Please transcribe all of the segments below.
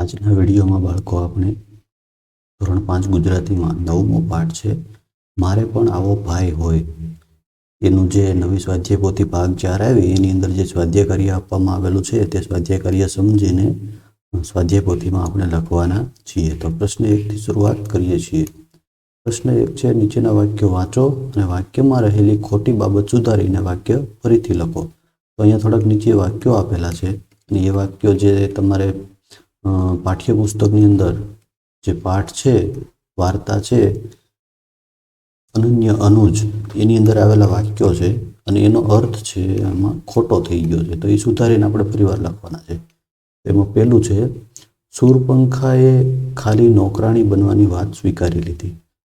આજના વિડીયોમાં બાળકો, આપણે ધોરણ પાંચ ગુજરાતીમાં નવમો પાઠ છે. મારે પણ આવો ભાઈ હોય. એનું જે નવી સ્વાધ્યાય પોથી ભાગ ચાર આવી, એની અંદર જે સ્વાધ્યાય કાર્ય આપવામાં આવેલું છે, તે સ્વાધ્યાય કાર્ય સમજીને સ્વાધ્યાય પોથીમાં આપણે લખવાના છીએ. તો પ્રશ્ન એકથી શરૂઆત કરીએ છીએ. પ્રશ્ન એક છે, નીચેના વાક્યો વાંચો અને વાક્યમાં રહેલી ખોટી બાબત સુધારીને વાક્ય ફરીથી લખો. તો અહીંયા થોડાક નીચે વાક્યો આપેલા છે અને એ વાક્યો જે તમારે પાઠ્યપુસ્તકની અંદર જે પાઠ છે, વાર્તા છે, અનન્ય અનુજ, એની અંદર આવેલા વાક્યો છે અને એનો અર્થ છે આમાં ખોટો થઈ ગયો છે. તો એ સુધારીને આપણે ફરીવાર લખવાના છે. એમાં પહેલું છે, સુરપંખાએ ખાલી નોકરાણી બનવાની વાત સ્વીકારી લીધી.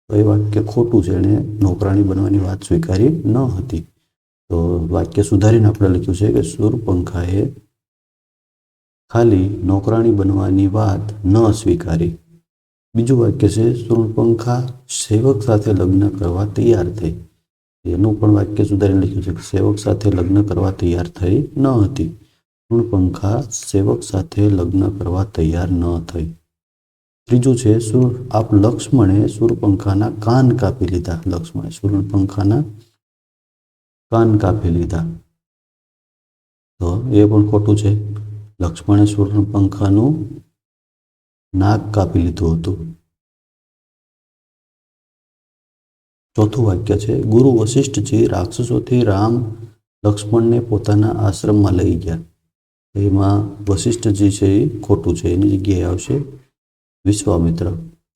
તો એ વાક્ય ખોટું છે, એણે નોકરાણી બનવાની વાત સ્વીકારી ન હતી. તો વાક્ય સુધારીને આપણે લખ્યું છે કે, સુરપંખાએ ખાલી નોકરાણી બનવાની વાત ન સ્વીકારી. બીજું વાક્ય છે સુરપંખા સેવક સાથે લગ્ન કરવા તૈયાર થઈ. એનું પણ વાક્ય સુધારીને લખ્યું છે કે સેવક સાથે લગ્ન કરવા તૈયાર થઈ ન હતી. સુરપંખા સેવક સાથે લગ્ન કરવા તૈયાર ન થઈ. ત્રીજું છે સુર આપ લક્ષ્મણે સુરપંખાના કાન કાપી લીધા. લક્ષ્મણે સુરપંખાના કાન કાપી લીધા. તો એ પણ ખોટું છે. લક્ષ્મણે સુર્ણપંખાનું નાક કાપી લીધું હતું. ચોથું વાક્ય છે, ગુરુ વશિષ્ઠજી રાક્ષસોથી રામ લક્ષ્મણને પોતાના આશ્રમમાં લઈ ગયા. એમાં વશિષ્ઠજી છે એ ખોટું છે, એની જગ્યાએ આવશે વિશ્વામિત્ર.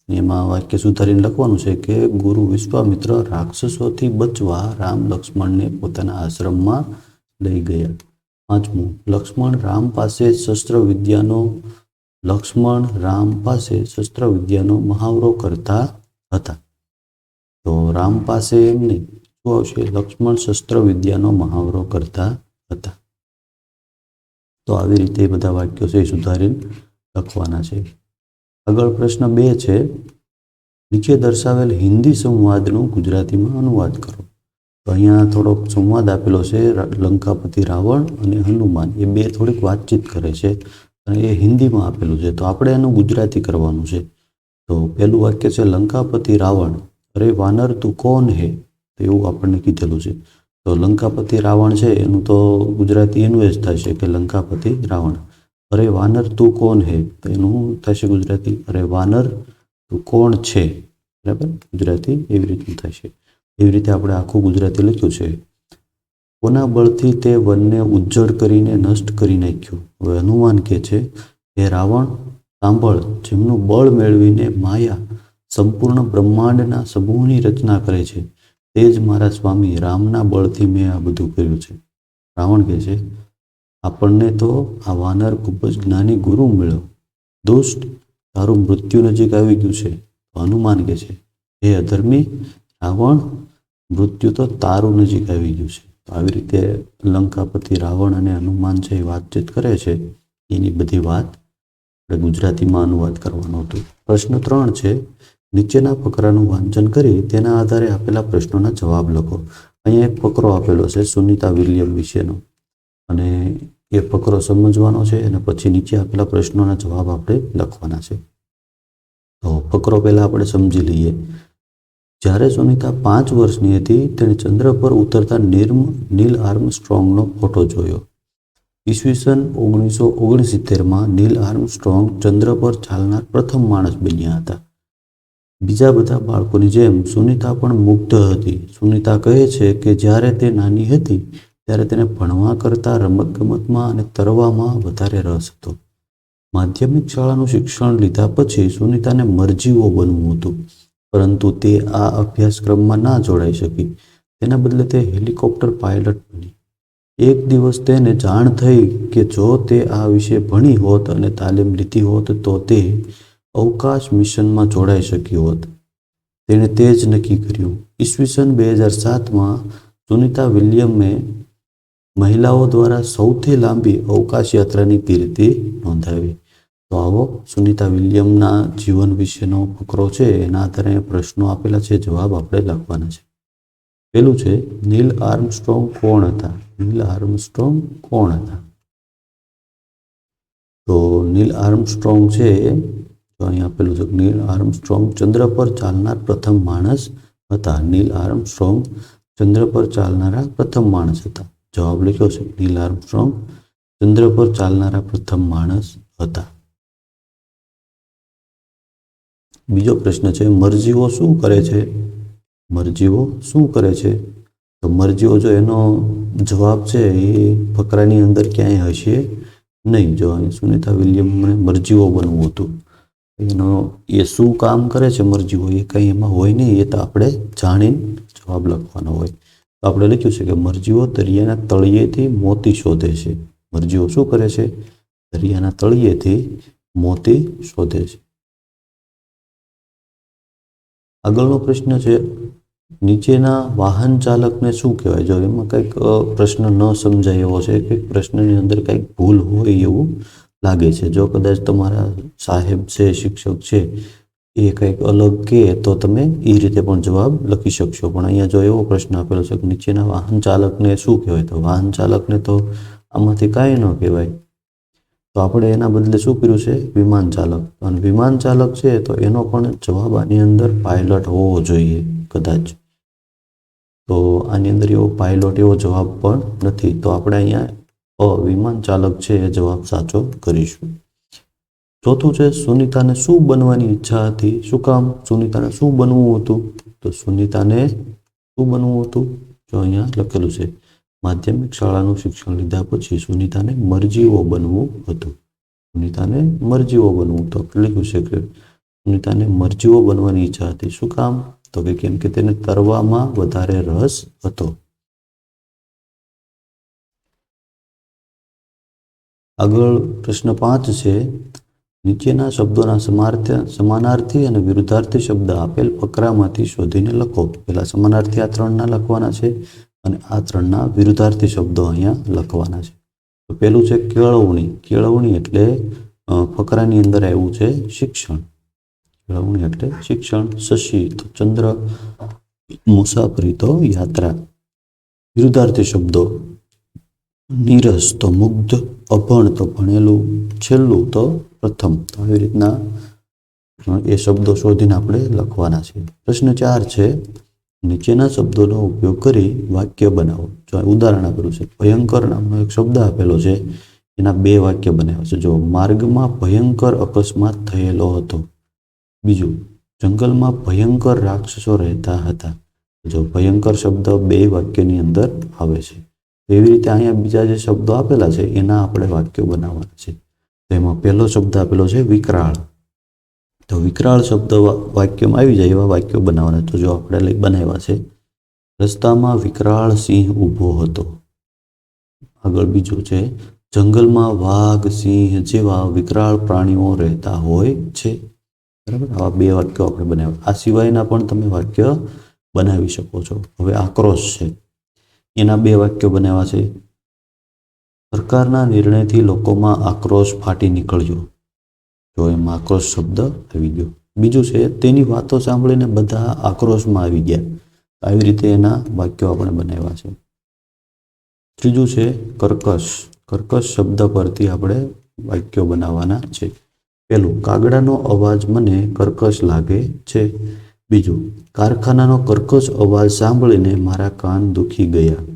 એમાં વાક્ય સુધારીને લખવાનું છે કે, ગુરુ વિશ્વામિત્ર રાક્ષસોથી બચવા રામ લક્ષ્મણને પોતાના આશ્રમમાં લઈ ગયા. પાંચમું, લક્ષ્મણ રામ પાસે શસ્ત્ર વિદ્યાનો લક્ષ્મણ રામ પાસે શસ્ત્ર વિદ્યાનો મહાવરો કરતા હતા. તો રામ પાસે એમને શું આવશે? લક્ષ્મણ શસ્ત્ર વિદ્યાનો મહાવરો કરતા હતા. તો આવી રીતે બધા વાક્યો છે એ સુધારીને લખવાના છે. આગળ પ્રશ્ન બે છે. નીચે દર્શાવેલ હિન્દી સંવાદનું ગુજરાતીમાં અનુવાદ કરો. તો અહીંયા થોડોક સંવાદ આપેલો છે લંકાપતિ રાવણ અને હનુમાન. એ બે થોડીક વાતચીત કરે છે અને એ હિન્દીમાં આપેલું છે. તો આપણે એનું ગુજરાતી કરવાનું છે. તો પહેલું વાક્ય છે, લંકાપતિ રાવણ, અરે વાનર તું કોણ હે? તો એવું આપણને કીધેલું છે. તો લંકાપતિ રાવણ છે, એનું તો ગુજરાતી એનું જ છે કે લંકાપતિ રાવણ. અરે વાનર તું કોણ હે? તો એનું થશે ગુજરાતી, અરે વાનર તું કોણ છે? બરાબર? ગુજરાતી એવી રીતનું થશે એવી રીતે આપણે આખું ગુજરાતી લખ્યું છે. કોના બળથી તે વનને ઉજ્જડ કરીને નષ્ટ કરી નાખ્યું? હવે હનુમાન કહે છે, હે રાવણ, સાંભળ, જેમનું બળ મેળવીને માયા સંપૂર્ણ બ્રહ્માંડના સમૂહની રચના કરે છે. તે જ મારા સ્વામી રામના બળથી મેં આ બધું કર્યું છે. રાવણ કહે છે, આપણને તો આ વાનર ખૂબ જ જ્ઞાની ગુરુ મળ્યો. દુષ્ટ, તારું મૃત્યુ નજીક આવી ગયું છે. હનુમાન કહે છે, હે અધર્મી, રાવણ મૃત્યુ તો તારું નજીક આવી ગયું છે. આવી રીતે લંકાપતિ રાવણ અને હનુમાન છે એ વાતચીત કરે છે, એની બધી વાત આપણે ગુજરાતીમાં અનુવાદ કરવાનો હતો. પ્રશ્ન ત્રણ છે, નીચેના ફકરાનું વાંચન કરી તેના આધારે આપેલા પ્રશ્નોના જવાબ લખો. અહીંયા એક ફકરો આપેલો છે, સુનિતા વિલિયમ વિશેનો. અને એ ફકરો સમજવાનો છે અને પછી નીચે આપેલા પ્રશ્નોના જવાબ આપણે લખવાના છે. તો ફકરો પહેલાં આપણે સમજી લઈએ. જ્યારે સુનિતા પાંચ વર્ષની હતી, તેણે ચંદ્ર પર ઉતરતા નિર્મ, નીલ આર્મ સ્ટ્રોંગનો ફોટો જોયો. ઈસવીસન ઓગણીસો ઓગણસિત્તેરમાં નીલ આર્મસ્ટ્રોંગ ચંદ્ર પર ચાલનાર પ્રથમ માણસ બન્યા હતા. બીજા બધા બાળકોની જેમ સુનિતા પણ મુગ્ધ હતી. સુનિતા કહે છે કે જ્યારે તે નાની હતી, ત્યારે તેને ભણવા કરતાં રમતગમતમાં અને તરવામાં વધારે રસ હતો. માધ્યમિક શાળાનું શિક્ષણ લીધા પછી સુનિતાને મરજીવો બનવું હતું. પરંતુ તે આ અભ્યાસક્રમમાં ના જોડાઈ શકી. તેના બદલે તે હેલિકોપ્ટર પાયલટ બની. એક દિવસ તેને જાણ થઈ કે જો તે આ વિશે ભણી હોત અને તાલીમ લીધી હોત તો તે અવકાશ મિશનમાં જોડાઈ શકી હોત. તેણે તે જ નક્કી કર્યું. ઈસવીસન બે હજાર સાતમાં સુનિતા વિલિયમે મહિલાઓ દ્વારા સૌથી લાંબી અવકાશ યાત્રાની કીર્તિ નોંધાવી. તો આવો સુનિતા વિલિયમના જીવન વિશેનો ફકરો છે, એના આધારે પ્રશ્નો આપેલા છે, જવાબ આપણે લખવાના છે. પેલું છે, નીલ આર્મસ્ટ્રોંગ કોણ હતા? નીલ આર્મસ્ટ્રોંગ કોણ હતા? તો નીલ આર્મસ્ટ્રોંગ છે, તો અહીં આપેલું છે, નીલ આર્મસ્ટ્રોંગ ચંદ્ર પર ચાલનાર પ્રથમ માણસ હતા. નીલ આર્મસ્ટ્રોંગ ચંદ્ર પર ચાલનારા પ્રથમ માણસ હતા. જવાબ લખ્યો છે, નીલ આર્મસ્ટ્રોંગ ચંદ્ર પર ચાલનારા પ્રથમ માણસ હતા. બીજો પ્રશ્ન છે, મરજીઓ શું કરે છે? મરજીઓ શું કરે છે? તો મરજીઓ જો એનો જવાબ છે, એ ફકરાની અંદર ક્યાંય હશે નહીં. જો સુનિતા વિલિયમને મરજીઓ બનવું હતું, એનો એ શું કામ કરે છે મરજીઓ? એ કંઈ એમાં હોય નહીં, એ તો આપણે જાણીને જવાબ લખવાનો હોય. તો આપણે લખ્યું છે કે મરજીઓ દરિયાના તળિયેથી મોતી શોધે છે. મરજીઓ શું કરે છે? દરિયાના તળિયેથી મોતી શોધે છે. આગળનો પ્રશ્ન છે, નીચેના વાહન ચાલકને શું કહેવાય? જો એમાં કંઈક પ્રશ્ન ન સમજાય એવો છે, કંઈક પ્રશ્નની અંદર કંઈક ભૂલ હોય એવું લાગે છે. જો કદાચ તમારા સાહેબ છે, શિક્ષક છે, એ કંઈક અલગ કે, તો તમે એ રીતે પણ જવાબ લખી શકશો. પણ અહીંયા જો એવો પ્રશ્ન આપેલો છે કે નીચેના વાહન ચાલકને શું કહેવાય? તો વાહન ચાલકને તો આમાંથી કાંઈ ન કહેવાય. તો આપણે એના બદલે શું કર્યું છે? વિમાન ચાલક. અને વિમાન ચાલક છે તો એનો પણ જવાબ આની અંદર પાયલટ હોવો જોઈએ, કદાચ. તો આની અંદર એવો પાયલોટ એવો જવાબ પણ નથી. તો આપણે અહીંયા અ વિમાન ચાલક છે એ જવાબ સાચો કરીશું. ચોથું છે સુનિતાને શું બનવાની ઈચ્છા હતી? શું કામ? સુનિતાને શું બનવું હતું? તો સુનિતાને શું બનવું હતું? જો અહીંયા લખેલું છે માધ્યમિક શાળાનું શિક્ષણ લીધા પછી સુનિતાને મરજીવો બનવું હતું. સુનિતાને મરજીવો બનવું તો લખ્યું છે કે સુનિતાને મરજીવો બનવાની ઈચ્છા હતી. શું કામ? તો કે કેમ કે તેને તરવામાં વધારે રસ હતો. આગળ પ્રશ્ન પાંચ છે. નીચેના શબ્દોના સમાર્થ્ય, સમાનાર્થી અને વિરુદ્ધાર્થી શબ્દ આપેલ ફકરામાંથી શોધીને લખો. પેલા સમાનાર્થી આ ત્રણના લખવાના છે. અને આ ત્રણના વિરુદ્ધાર્થી શબ્દો અહીંયા લખવાના છે. તો પેલું છે કેળવણી. કેળવણી એટલે ફકરાની અંદર આવ્યું છે શિક્ષણ. કેળવણી એટલે શિક્ષણ, શશી તો ચંદ્ર, મુસાફરી તો યાત્રા. વિરુદ્ધાર્થી શબ્દો. નીરસ તો મુગ્ધ, અભણ તો ભણેલું, છેલ્લું તો પ્રથમ. તો આવી રીતના એ શબ્દો શોધીને આપણે લખવાના છે. પ્રશ્ન ચાર છે નીચેના શબ્દોનો ઉપયોગ કરી વાક્ય બનાવો. જો ઉદાહરણ આપેલું છે, ભયંકર નામનો એક શબ્દ આપેલો છે, એના બે વાક્ય બનાવ્યા છે. જો માર્ગમાં ભયંકર અકસ્માત થયેલો હતો. બીજું, જંગલમાં ભયંકર રાક્ષસો રહેતા હતા. જો ભયંકર શબ્દ બે વાક્યની અંદર આવે છે. એવી રીતે અહીંયા બીજા જે શબ્દો આપેલા છે, એના આપણે વાક્યો બનાવવાના છે. તેમાં પહેલો શબ્દ આપેલો છે, વિકરાળ. તો વિકરાળ શબ્દ વાક્યમાં આવી જાય એવા વાક્યો બનાવવાના. તો જો આપણે બનાવ્યા છે, રસ્તામાં વિકરાળ સિંહ ઊભો હતો. આગળ બીજું છે, જંગલમાં વાઘ, સિંહ જેવા વિકરાળ પ્રાણીઓ રહેતા હોય છે. બરાબર? આવા બે વાક્યો આપણે બનાવ્યા. આ સિવાયના પણ તમે વાક્ય બનાવી શકો છો. હવે આક્રોશ છે. એના બે વાક્યો બનાવ્યા છે. સરકારના નિર્ણયથી લોકોમાં આક્રોશ ફાટી નીકળ્યો. જો એમાં આક્રોશ શબ્દ આવી ગયો. બીજું છે, તેની વાતો સાંભળીને બધા આક્રોશમાં આવી ગયા. આવી રીતે એના વાક્યો આપણે બનાવ્યા છે. ત્રીજું છે, કર્કશ. કર્કશ શબ્દ પરથી આપણે વાક્યો બનાવવાના છે. પેલું, કાગડાનો અવાજ મને કર્કશ લાગે છે. બીજું, કારખાનાનો કર્કશ અવાજ સાંભળીને મારા કાન દુખી ગયા.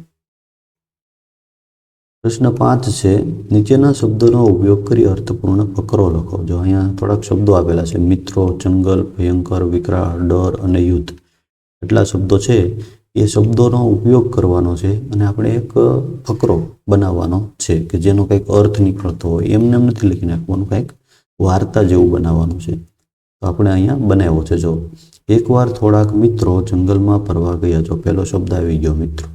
પ્રશ્ન પાંચ છે, નીચેના શબ્દોનો ઉપયોગ કરી અર્થપૂર્ણ ફકરો લખો. જો અહીંયા થોડાક શબ્દો આપેલા છે, મિત્રો, જંગલ, ભયંકર, વિકરાળ, ડર અને યુદ્ધ. એટલા શબ્દો છે, એ શબ્દોનો ઉપયોગ કરવાનો છે અને આપણે એક ફકરો બનાવવાનો છે કે જેનો કંઈક અર્થ નીકળતો હોય. એમને એમ નથી લખી નાખવાનું, કંઈક વાર્તા જેવું બનાવવાનું છે. તો આપણે અહીંયા બનાવ્યો છે, જો. એકવાર થોડાક મિત્રો જંગલમાં ફરવા ગયા, જો પહેલો શબ્દ આવી ગયો, મિત્રો.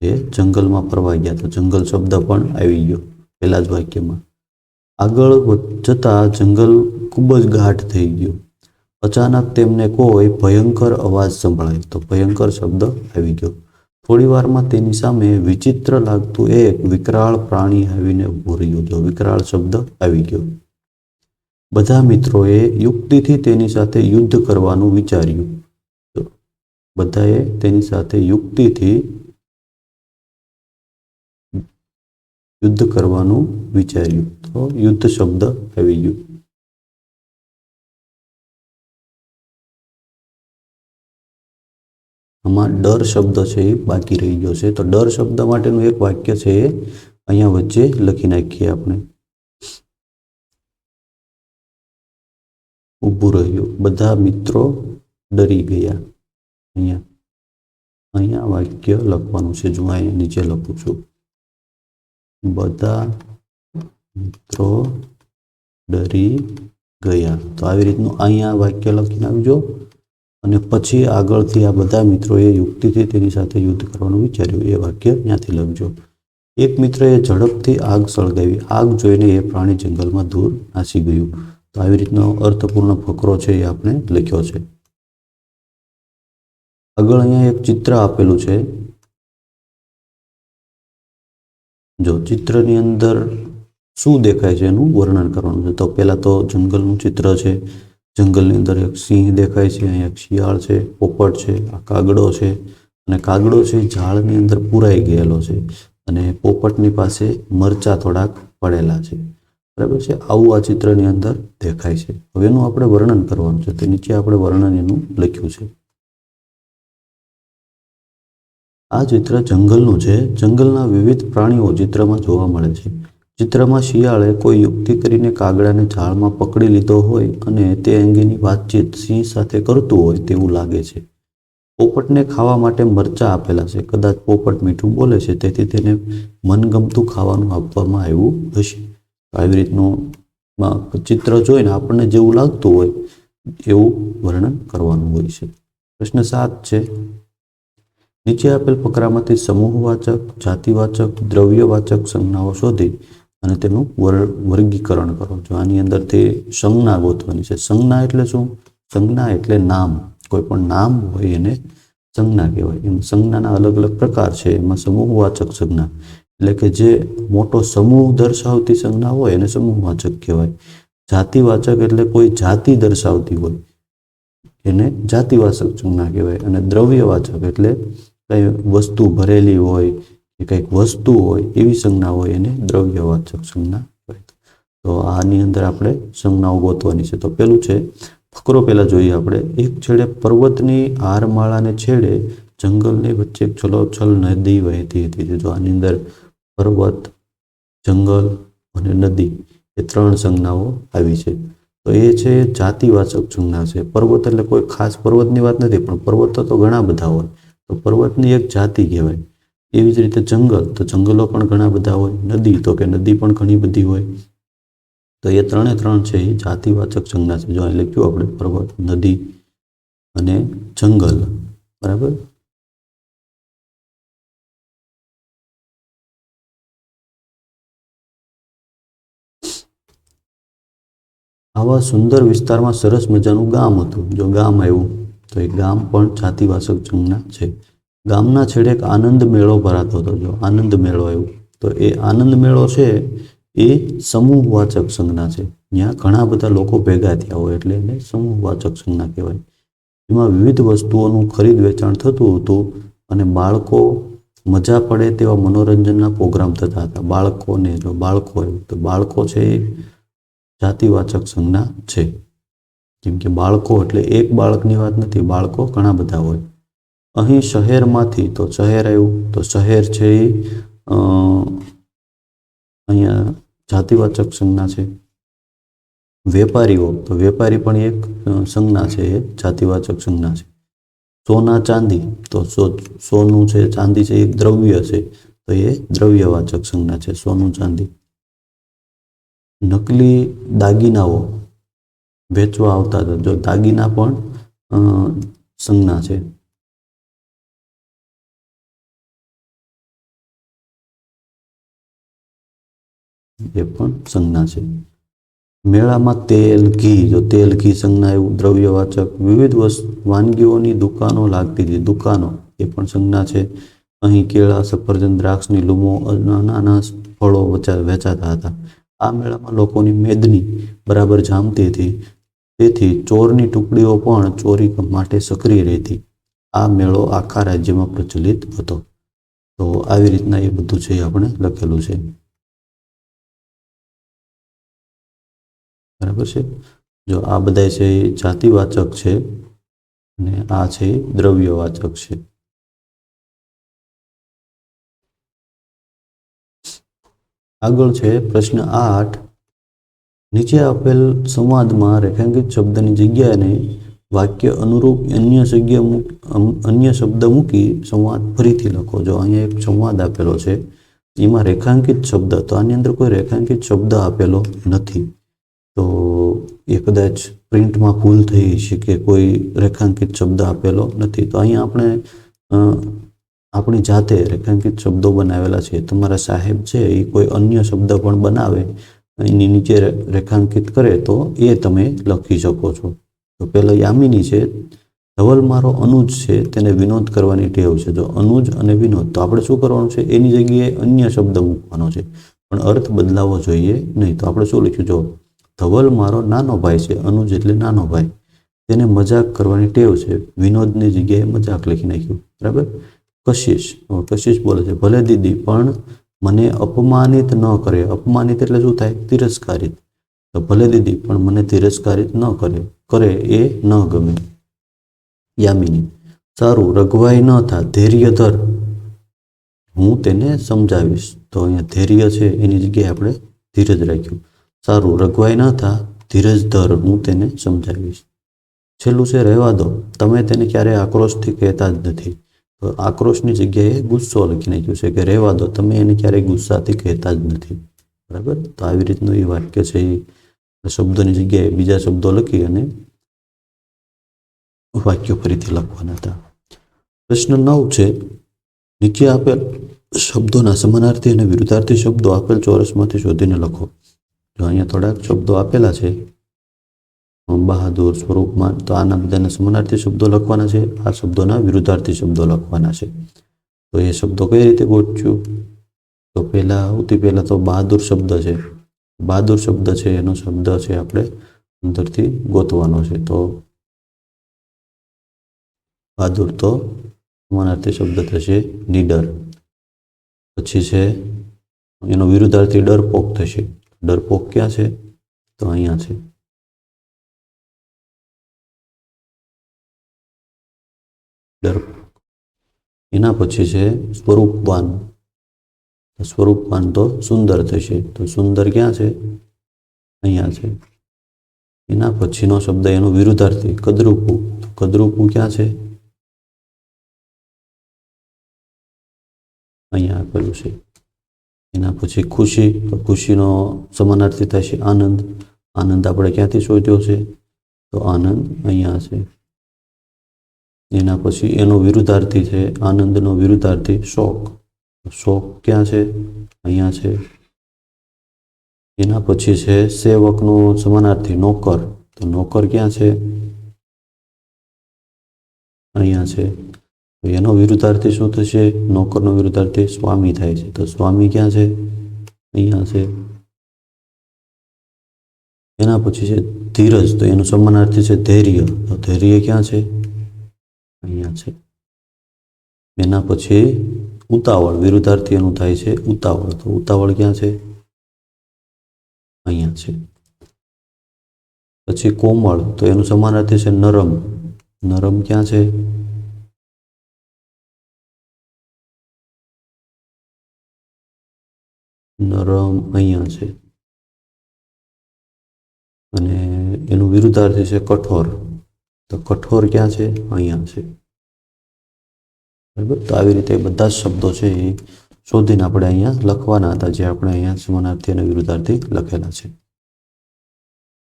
એ જંગલમાં ફરવા ગયા તો જંગલ શબ્દ પણ આવી ગયો પહેલા જ વાક્યમાં. આગળ જતા જંગલ ખૂબ જ ગાઢ થઈ ગયું. અચાનક તેમને કોઈ ભયંકર અવાજ સંભળાય તો ભયંકર શબ્દ આવી ગયો. થોડી વારમાં તેની સામે વિચિત્ર લાગતું એક વિકરાળ પ્રાણી આવીને ઊભું રહ્યો જો વિકરાળ શબ્દ આવી ગયો. બધા મિત્રોએ યુક્તિથી તેની સાથે યુદ્ધ કરવાનું વિચાર્યું. બધાએ તેની સાથે યુક્તિથી યુદ્ધ કરવાનું વિચાર્યું. તો યુદ્ધ શબ્દ આવી ગયો. આમાં ડર શબ્દ છે એ બાકી રહી ગયો છે. તો ડર શબ્દ માટેનું એક વાક્ય છે એ અહીંયા વચ્ચે લખી નાખીએ આપણે. ઊભું રહ્યું. બધા મિત્રો ડરી ગયા. અહીંયા અહીંયા વાક્ય લખવાનું છે. જો અહીંયા નીચે લખું છું. બધા મિત્રો ડરી ગયા. તો આવી રીતનું અહીંયા વાક્ય લખીને આવજો. અને પછી આગળથી આ બધા મિત્રોએ યુક્તિથી તેની સાથે યુદ્ધ કરવાનું વિચાર્યું. એ વાક્ય ત્યાંથી લખજો. એક મિત્રએ ઝડપથી આગ સળગાવી. આગ જોઈને એ પ્રાણી જંગલમાં દૂર નાસી ગયું. તો આવી રીતનો અર્થપૂર્ણ ફકરો છે એ આપણે લખ્યો છે. આગળ અહીંયા એક ચિત્ર આપેલું છે. જો ચિત્રની અંદર શું દેખાય છે એનું વર્ણન કરવાનું છે? તો પહેલાં તો જંગલનું ચિત્ર છે. જંગલની અંદર એક સિંહ દેખાય છે, અહીંયા એક શિયાળ છે, પોપટ છે, આ કાગડો છે અને કાગડો છે ઝાડની અંદર પુરાઈ ગયેલો છે અને પોપટની પાસે મરચા થોડાક પડેલા છે. બરાબર છે? આવું આ ચિત્રની અંદર દેખાય છે. હવે એનું આપણે વર્ણન કરવાનું છે. તો નીચે આપણે વર્ણન એનું લખ્યું છે. આ ચિત્ર જંગલનું છે. જંગલના વિવિધ પ્રાણીઓ ચિત્રમાં જોવા મળે છે. ચિત્રમાં શિયાળે કોઈ યુક્તિ કરીને કાગડાને ઝાડમાં પકડી લીધો હોય અને તે અંગેની વાતચીત સિંહ સાથે કરતું હોય તેવું લાગે છે. પોપટને ખાવા માટે મરચાં આપેલા છે. કદાચ પોપટ મીઠું બોલે છે, તેથી તેને મનગમતું ખાવાનું આપવામાં આવ્યું હશે. આવી રીતનું ચિત્ર જોઈને આપણને જેવું લાગતું હોય એવું વર્ણન કરવાનું હોય છે. પ્રશ્ન સાત છે. નીચે આપેલ ફકરામાંથી સમૂહવાચક, જાતિવાચક, દ્રવ્યવાચક સંજ્ઞાઓ શોધી અને તેનું વર, વર્ગીકરણ કરો. જો આની અંદરથી સંજ્ઞા ગોતવાની છે. સંજ્ઞા એટલે શું? સંજ્ઞા એટલે નામ. કોઈ પણ નામ હોય એને સંજ્ઞા કહેવાય. એમ સંજ્ઞાના અલગ અલગ પ્રકાર છે. એમાં સમૂહવાચક સંજ્ઞા એટલે કે જે મોટો સમૂહ દર્શાવતી સંજ્ઞા હોય એને સમૂહવાચક કહેવાય. જાતિવાચક એટલે કોઈ જાતિ દર્શાવતી હોય એને જાતિવાચક સંજ્ઞા કહેવાય. અને દ્રવ્યવાચક એટલે કઈ વસ્તુ ભરેલી હોય, કે કંઈક વસ્તુ હોય, એવી સંજ્ઞા હોય એને દ્રવ્યવાચક સંજ્ઞા હોય તો આની અંદર આપણે સંજ્ઞાઓ ગોતવાની છે. તો પેલું છે, ફકરો પહેલાં જોઈએ આપણે. એક છેડે પર્વતની હારમાળાને છેડે જંગલની વચ્ચે એક છલોછલ નદી વહેતી હતી. જો આની અંદર પર્વત, જંગલ અને નદી એ ત્રણ સંજ્ઞાઓ આવી છે. તો એ છે જાતિવાચક સંજ્ઞા છે. પર્વત એટલે કોઈ ખાસ પર્વતની વાત નથી, પણ પર્વતો તો ઘણા બધા હોય. તો પર્વતની એક જાતિ કહેવાય. એવી જ રીતે જંગલ, તો જંગલો પણ ઘણા બધા હોય. નદી, તો કે નદી પણ ઘણી બધી હોય. તો એ ત્રણે ત્રણ છે એ જાતિવાચક સંજ્ઞા છે. જો અહીં લખ્યું આપણે, પર્વત, નદી અને જંગલ. બરાબર? આવા સુંદર વિસ્તારમાં સરસ મજાનું ગામ હતું. જો ગામ આવ્યું તો એ ગામ પણ જાતિવાચક સંજ્ઞા છે. ગામના છેડે એક આનંદ મેળો ભરાતો હતો. જો આનંદ મેળો આવ્યો તો એ આનંદ મેળો છે એ સમૂહવાચક સંજ્ઞા છે. ત્યાં ઘણા બધા લોકો ભેગા થયા હોય એટલે એને સમૂહવાચક સંજ્ઞા કહેવાય. એમાં વિવિધ વસ્તુઓનું ખરીદ વેચાણ થતું હતું અને બાળકો મજા પડે તેવા મનોરંજનના પ્રોગ્રામ થતા હતા. બાળકોને જો બાળકો તો બાળકો છે એ જાતિવાચક સંજ્ઞા છે. કેમ કે બાળકો એટલે એક બાળકની વાત નથી, બાળકો ઘણા બધા હોય. અહીં શહેરમાંથી તો શહેર આવ્યું, તો શહેર છે એ અહીંયા જાતિવાચક સંજ્ઞા છે. વેપારીઓ, તો વેપારી પણ એક સંજ્ઞા છે એ, જાતિવાચક સંજ્ઞા છે. સોના ચાંદી, તો સો- સોનું છે, ચાંદી છે, એક દ્રવ્ય છે, તો એ દ્રવ્યવાચક સંજ્ઞા છે, સોનું ચાંદી. નકલી દાગીનાઓ વેચવા આવતા હતા. જો દાગીના પણ સંજ્ઞા છે. એ પણ સંજ્ઞા છે. મેળામાં તેલ, ઘી, જો તેલ, ઘી, સંજ્ઞા એવું દ્રવ્યવાચક વિવિધ વાનગીઓની દુકાનો લાગતી હતી. દુકાનો, એ પણ સંજ્ઞા છે. અહીં કેળા, સફરજન, દ્રાક્ષની લૂમો નાના ફળો વચા- વેચાતા હતા. આ મેળામાં લોકોની મેદની બરાબર જામતી હતી. તેથી ચોરની ટુકડીઓ પણ ચોરી માટે સક્રિય રહેતી. આ મેળો આખા રાજ્યમાં પ્રચલિત હતો. તો આવી રીતના એ બધું છે આપણે લખેલું છે. બરાબર છે? જો આ બધા છે એ જાતિવાચક છે અને આ છે દ્રવ્યવાચક છે. આગળ છે પ્રશ્ન આઠ. નીચે આપેલ સંવાદમાં રેખાંકિત શબ્દની જગ્યાને વાક્ય અનુરૂપ અન્ય જગ્યા અન્ય શબ્દ મૂકી સંવાદ ફરીથી લખો. જો અહીંયા એક સંવાદ આપેલો છે, એમાં રેખાંકિત શબ્દ, તો આની અંદર કોઈ રેખાંકિત શબ્દ આપેલો નથી. તો એ કદાચ પ્રિન્ટમાં ભૂલ થઈ છે કે કોઈ રેખાંકિત શબ્દ આપેલો નથી. તો અહીંયા આપણે આપણી જાતે રેખાંકિત શબ્દો બનાવેલા છે. તમારા સાહેબ છે, એ કોઈ અન્ય શબ્દ પણ બનાવે એની નીચે રેખાંકિત કરે તો એ તમે લખી શકો છો. તો પહેલાં યામિની છે, ધવલ મારો અનુજ છે, તેને વિનોદ કરવાની ટેવ છે. જો અનુજ અને વિનોદ, તો આપણે શું કરવાનું છે? એની જગ્યાએ અન્ય શબ્દ મૂકવાનો છે. પણ અર્થ બદલાવો જોઈએ નહીં, તો આપણે શું લખ્યું? જો, ધવલ મારો નાનો ભાઈ છે, અનુજ એટલે નાનો ભાઈ. તેને મજાક કરવાની ટેવ છે. વિનોદની જગ્યાએ મજાક લખી નાખ્યું. બરાબર? કશિશ કશિશ બોલે છે, ભલે દીદી, પણ મને અપમાનિત ન કરે. અપમાનિત એટલે શું થાય? તિરસ્કારિત. તો ભલે દીદી, પણ મને તિરસ્કારિત ન કરે. કરે એ ન ગમે. યામિની. સારું, રઘવાઈ ન થા. ધૈર્ય ધર. હું તેને સમજાવીશ. તો અહીંયા ધૈર્ય છે, એની જગ્યાએ આપણે ધીરજ રાખ્યું. સારું, રઘવાઈ ન થા. ધીરજ ધર. હું તેને સમજાવીશ. છેલ્લું છે, રહેવા દો. તમે તેને ક્યારેય આક્રોશથી કહેતા જ નથી. આક્રોશની જગ્યાએ ગુસ્સો લખી નાખ્યું છે કે રહેવા દો, તમે એને ક્યારેય ગુસ્સાથી કહેતા જ નથી. બરાબર? તો આવી રીતનું એ વાક્ય છે એ. શબ્દોની જગ્યાએ બીજા શબ્દો લખી અને વાક્યો ફરીથી લખવાના હતા. પ્રશ્ન નવ છે, નીચે આપેલ શબ્દોના સમાનાર્થી અને વિરુદ્ધાર્થી શબ્દો આપેલ ચોરસમાંથી શોધીને લખો. જો અહીંયા થોડાક શબ્દો આપેલા છે બહાદુર સ્વરૂપમાં તો આના બધાના સમાનાર્થી શબ્દો લખવાના છે. આ શબ્દોના વિરુદ્ધાર્થી શબ્દો લખવાના છે. તો એ શબ્દો કઈ રીતે ગોઠવ્યું? તો પહેલાં, સૌથી પહેલાં તો બહાદુર શબ્દ છે. બહાદુર શબ્દ છે, એનો શબ્દ છે આપણે અંદરથી ગોતવાનો છે. તો બહાદુર તો સમાનાર્થી શબ્દ થશે નીડર. પછી છે, એનો વિરુદ્ધાર્થી ડરપોક થશે. ડરપોક ક્યાં છે? તો અહીંયા છે. ડર. એના પછી છે સ્વરૂપવાન. સ્વરૂપવાન તો સુંદર થશે. તો સુંદર ક્યાં છે? અહીંયા છે. એના પછીનો શબ્દ એનો વિરુદ્ધાર્થી, કદરૂપુ. કદરૂપુ ક્યાં છે? અહીંયા આપેલું છે. એના પછી ખુશી. તો ખુશીનો સમાનાર્થી થશે આનંદ. આનંદ આપણે ક્યાંથી શોધ્યો છે? તો આનંદ અહીંયા છે. એના પછી એનો વિરુદ્ધાર્થી છે, આનંદનો વિરુદ્ધાર્થી, શોક. શોક ક્યાં છે? અહીંયા છે. એના પછી છે, સેવકનો સમાનાર્થી, નોકર. તો નોકર ક્યાં છે? અહીંયા છે. એનો વિરુદ્ધાર્થી શું થશે? નોકરનો વિરુદ્ધાર્થી સ્વામી થાય છે. તો સ્વામી ક્યાં છે? અહીંયા છે. એના પછી છે, ધીરજ. તો એનું સમાનાર્થી છે, ધૈર્ય. તો ધૈર્ય ક્યાં છે? અહીંયા છે. એના પછી ઉતાવળ વિરુદ્ધાર્થી એનું થાય છે ઉતાવળ. તો ઉતાવળ ક્યાં છે? અહીંયા છે. પછી કોમળ, તો એનું સમાનાર્થી છે નરમ. નરમ ક્યાં છે? નરમ અહીંયા છે. અને એનું વિરુદ્ધાર્થી છે કઠોર. તો કઠોર ક્યાં છે? અહીંયા છે. બરાબર? તો આવી રીતે બધા જ શબ્દો છે એ શોધીને આપણે અહીંયા લખવાના હતા, જે આપણે અહીંયા સમાનાર્થી અને વિરુદ્ધાર્થી લખેલા છે.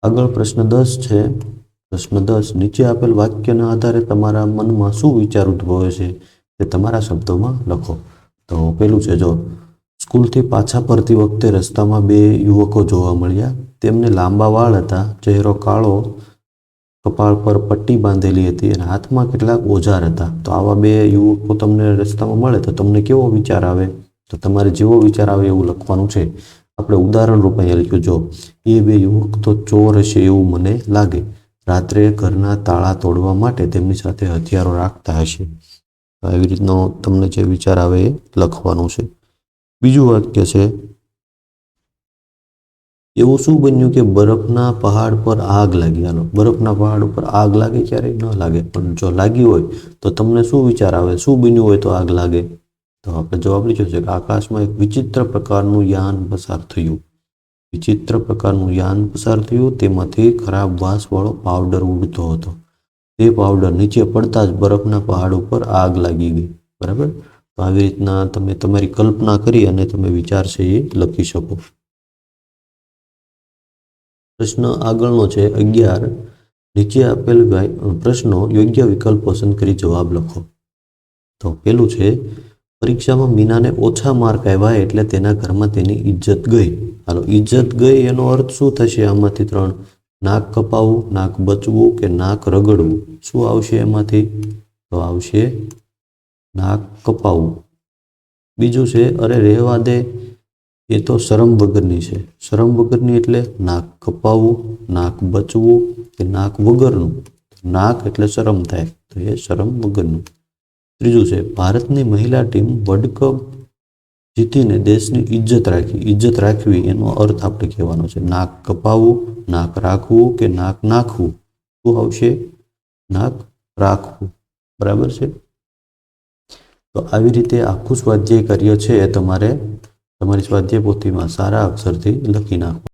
આગળ પ્રશ્ન દસ છે. પ્રશ્ન દસ, નીચે આપેલ વાક્યના આધારે તમારા મનમાં શું વિચાર ઉદ્ભવે છે તે તમારા શબ્દોમાં લખો. તો પેલું છે, જો, સ્કૂલથી પાછા ફરતી વખતે રસ્તામાં બે યુવકો જોવા મળ્યા. તેમને લાંબા વાળ હતા, ચહેરો કાળો કપાળ પર પટ્ટી બાંધેલી હતી અને હાથમાં કેટલાક ઓજાર હતા. તો આવા બે યુવકો તમને રસ્તામાં મળે તો તમને કેવો વિચાર આવે? તો તમારે જેવો વિચાર આવે એવું લખવાનું છે. આપણે ઉદાહરણ રૂપે અહીંયા લખ્યું જો, એ બે યુવક તો ચોર હશે એવું મને લાગે. રાત્રે ઘરના તાળા તોડવા માટે તેમની સાથે હથિયારો રાખતા હશે. આવી રીતનો તમને જે વિચાર આવે એ લખવાનું છે. બીજું વાક્ય છે એવું શું બન્યું કે બરફના પહાડ પર આગ લાગી? આનો, બરફના પહાડ ઉપર આગ લાગે ક્યારેય ન લાગે. પણ જો લાગી હોય, તો તમને શું વિચાર આવે? શું બન્યું હોય તો આગ લાગે? તો આપણે જવાબ લીધો છે કે આકાશમાં એક વિચિત્ર પ્રકારનું યાન પસાર થયું. વિચિત્ર પ્રકારનું યાન પસાર થયું, તેમાંથી ખરાબ વાસવાળો પાવડર ઉડતો હતો. તે પાવડર નીચે પડતા જ બરફના પહાડ ઉપર આગ લાગી ગઈ. બરાબર? તો આવી રીતના તમે તમારી કલ્પના કરી અને તમે વિચાર છે એ લખી શકો. પ્રશ્ન આગળનો છે, અગિયાર. નીચે આપેલ પ્રશ્નો યોગ્ય વિકલ્પ પસંદ કરી જવાબ લખો. તો પેલું છે, પરીક્ષામાં મીનાને ઓછા માર્ક આવ્યા એટલે તેના ઘરમાં તેની ઇજ્જત ગઈ. હાલો ઇજ્જત ગઈ એનો અર્થ શું થશે? આમાંથી ત્રણ, નાક કપાવવું નાક બચવું કે નાક રગડવું? શું આવશે એમાંથી? તો આવશે, નાક કપાવવું બીજું છે, અરે રહેવા દે એ તો શરમ વગરની છે. શરમ વગરની એટલે નાક કપાવવું, નાક બચવું કે નાક વગરનું? નાક એટલે શરમ થાય, તો એ શરમ વગરનું. ત્રીજું છે, ભારતની મહિલા ટીમ વર્લ્ડ કપ જીતીને દેશની ઇજ્જત રાખી. ઇજ્જત રાખવી એનો અર્થ આપણે કહેવાનો છે. નાક કપાવવું, નાક રાખવું કે નાક નાખવું? શું આવશે? નાક રાખવું. બરાબર છે? તો આવી રીતે આખું સ્વાધ્યાય કાર્ય છે તમારે તમારી સ્વાધ્યાય પોથીમાં સારા અક્ષરથી લખી નાખો.